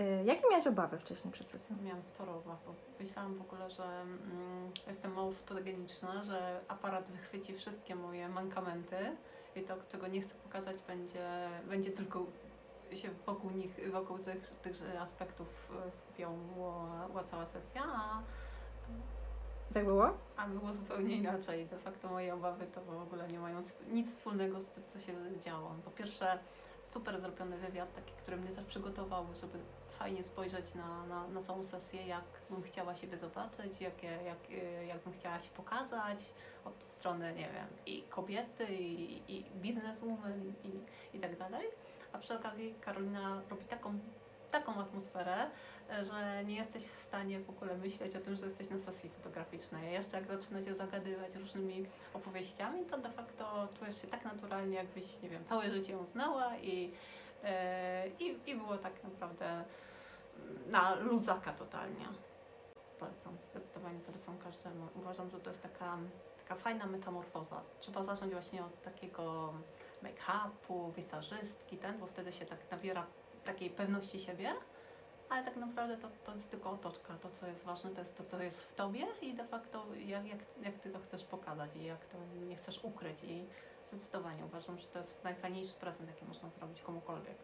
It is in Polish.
Y, Jakie miałaś obawy wcześniej przed sesją? Miałam sporo obaw, bo myślałam w ogóle, że mm, jestem mało fotogeniczna, że aparat wychwyci wszystkie moje mankamenty i to, czego nie chcę pokazać, będzie, będzie tylko się wokół nich, wokół tych, tych aspektów e, skupiała cała sesja, a, Tak było? a było zupełnie inaczej. De facto moje obawy to w ogóle nie mają nic wspólnego z tym, co się działo. Po pierwsze, super zrobiony wywiad, taki, który mnie też przygotował, żeby fajnie spojrzeć na, na, na całą sesję, jak bym chciała siebie zobaczyć, jak, jak, jak bym chciała się pokazać od strony, nie wiem, i kobiety, i, i bizneswoman, i, i tak dalej. A przy okazji Karolina robi taką, taką atmosferę, że nie jesteś w stanie w ogóle myśleć o tym, że jesteś na sesji fotograficznej. Jeszcze jak zaczyna się zagadywać różnymi opowieściami, to de facto czujesz się tak naturalnie, jakbyś, nie wiem, całe życie ją znała i, e, i, i było tak naprawdę mm, na luzaka totalnie. Polecam, zdecydowanie polecam każdemu. Uważam, że to jest taka, taka fajna metamorfoza. Trzeba zacząć właśnie od takiego make-upu, wisażystki, ten, bo wtedy się tak nabiera takiej pewności siebie, ale tak naprawdę to, to jest tylko otoczka. To, co jest ważne, to jest to, co jest w tobie i de facto jak, jak, jak ty to chcesz pokazać i jak to nie chcesz ukryć. I zdecydowanie uważam, że to jest najfajniejszy prezent, jaki można zrobić komukolwiek.